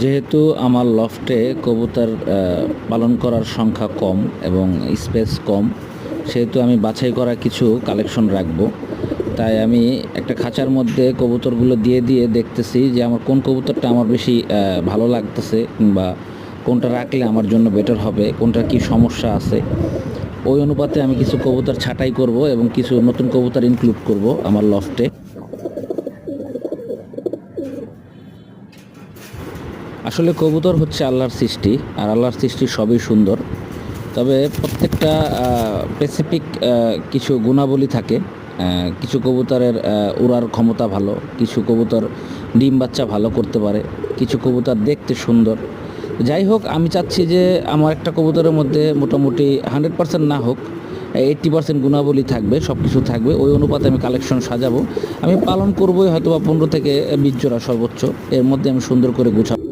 যেহেতু আমার লফটে কবুতর পালন করার সংখ্যা কম এবং স্পেস কম, সেহেতু আমি বাছাই করা কিছু কালেকশন রাখব। তাই আমি একটা খাঁচার মধ্যে কবুতরগুলো দিয়ে দিয়ে দেখতেছি যে আমার কোন কবুতরটা আমার বেশি ভালো লাগতেছে কিংবা কোনটা রাখলে আমার জন্য বেটার হবে, কোনটার কি সমস্যা আছে। ওই অনুপাতে আমি কিছু কবুতর ছাঁটাই করব এবং কিছু নতুন কবুতর ইনক্লুড করব আমার লফটে। আসলে কবুতর হচ্ছে আল্লাহর সৃষ্টি, আর আল্লাহর সৃষ্টি সবই সুন্দর। তবে প্রত্যেকটা স্পেসিফিক কিছু গুণাবলী থাকে। কিছু কবুতরের উড়ার ক্ষমতা ভালো, কিছু কবুতর ডিম বাচ্চা ভালো করতে পারে, কিছু কবুতর দেখতে সুন্দর। যাই হোক, আমি চাচ্ছি যে আমার একটা কবুতরের মধ্যে মোটামুটি হান্ড্রেড পার্সেন্ট না হোক, এইট্টি পার্সেন্ট গুণাবলী থাকবে সব কিছু থাকবে, ওই অনুপাতে আমি কালেকশন সাজাবো। আমি পালন করবোই হয়তো বা পনেরো থেকে বিশ জোড়া সর্বোচ্চ, এর মধ্যে আমি সুন্দর করে গুছাবো।